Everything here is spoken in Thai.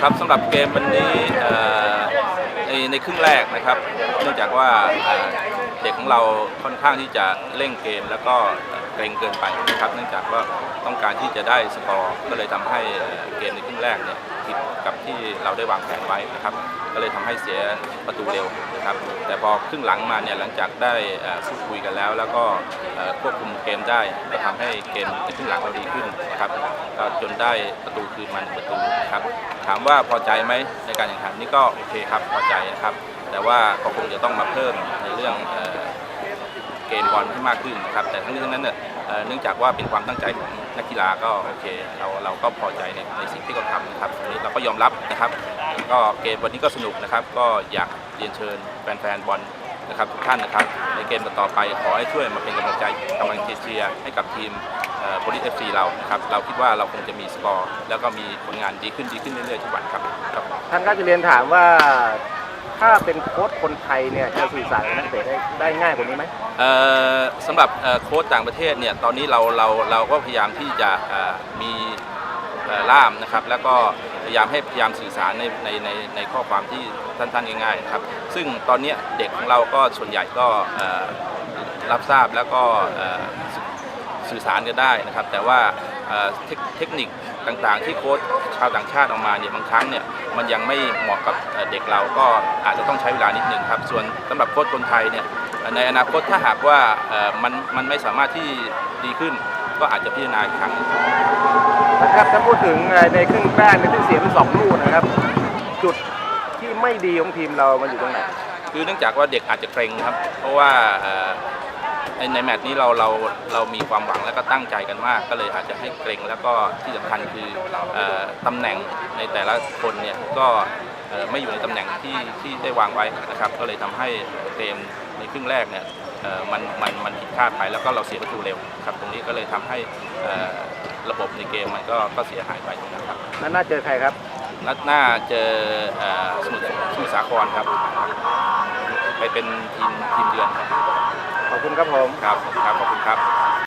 ครับสำหรับเกมวันนี้ในในครึ่งแรกนะครับ เนื่องจากว่าเอ่อเด็กของเราค่อนข้างที่จะเร่งเกมแล้วก็เกรงเกินไปนะครับ เนื่องจากว่า ต้องการที่จะได้สกอร์ก็เลยทำให้เกมในครึ่งแรกเนี่ยผิดกับที่เราได้วางแผนไว้นะครับ ก็เลยทำให้เสียประตูเร็วนะครับ แต่พอครึ่งหลังมาเนี่ยหลังจากได้พูดคุยกันแล้ว แล้วก็ควบคุมเกมได้ก็ทำให้เกมในครึ่งหลังเราดีขึ้นนะครับก็จนได้ประตูคืนมาหนึ่งประตูนะครับ ถามว่าพอใจไหมในการแข่งขันนี่ก็โอเคครับพอใจนะครับ แต่ว่าก็คงจะต้องมาเพิ่มในเรื่องเกมบอลให้มากขึ้นนะครับ แต่ทั้งนี้ทั้งนั้นเนี่ย เนื่องจากว่าเป็นความตั้งใจของนักกีฬาก็โอเค เราเราก็พอใจในในสิ่งที่เขาทำนะครับอันนี้เราก็ยอมรับนะครับ ก็เกมวันนี้ก็สนุกนะครับ ก็อยากเรียนเชิญแฟนๆบอลนะครับทุกท่านนะครับ ในเกมต่อไปขอให้ช่วยมาเป็นกำลังใจกำลังเชียร์ให้กับทีมโพลิสเอฟซีเรานะครับเราคิดว่าเราคงจะมีสกอร์ แล้วก็มีผลงานดีขึ้นดีขึ้นเรื่อยๆทุกวันครับครับท่านก็จะเรียนถามว่า ถ้าเป็นโค้ชคนไทยเนี่ยจะสื่อสารกับนักเตะได้ได้ง่ายกว่านี้ไหมเอ่อสำหรับเอ่อโค้ชต่างประเทศเนี่ยตอนนี้เราเราเราก็พยายามที่จะเอ่อมีเอ่อล่ามนะครับแล้วก็พยายามให้พยายามสื่อสารในในในในข้อความที่สั้นๆง่ายๆนะครับซึ่งตอนเนี้ยเด็กของเราก็ส่วนใหญ่ก็เอ่อรับทราบแล้วก็เอ่อ สื่อสารกันได้นะครับแต่ว่าเอ่อเทคเทคนิคต่างๆ ที่โค้ชชาวต่างชาติออกมาเนี่ยบางครั้งเนี่ยมันยังไม่เหมาะกับเอ่อเด็กเราก็อาจจะต้องใช้เวลานิดหนึ่งครับส่วนสำหรับโค้ชคนไทยเนี่ยในอนาคตถ้าหากว่าเอ่อมันมันไม่สามารถที่ดีขึ้น ก็อาจจะพิจารณาอีกครั้งหนึ่งครับนะครับถ้าพูดถึงในครึ่งแรกในที่เสียไปสองลูกนะครับ จุดที่ไม่ดีของทีมเรามันอยู่ตรงไหนคือเนื่องจากว่าเด็กอาจจะเกรงครับ เพราะว่าเอ่อ ในในแมตช์นี้เราเราเรามีความหวังแล้วก็ตั้งใจกันมาก ก็เลยอาจจะให้เกรงแล้วก็ที่สำคัญคือเอ่อตำแหน่งในแต่ละคนเนี่ยก็เอ่อไม่อยู่ในตำแหน่งที่ที่ได้วางไว้นะครับ ก็เลยทำให้เกมในครึ่งแรกเนี่ยเอ่อมันมันมันผิดพลาดไปแล้วก็เราเสียประตูเร็วครับ ตรงนี้ก็เลยทำให้เอ่อระบบในเกมมันก็ก็เสียหายไปนะครับ นั้นน่าเจอใครครับ นัดหน้าเจอเอ่อสมุทรสมุทรสาครครับ ไปเป็นทีมทีมเยือนครับ ขอบคุณครับผม ครับครับ ขอบคุณครับ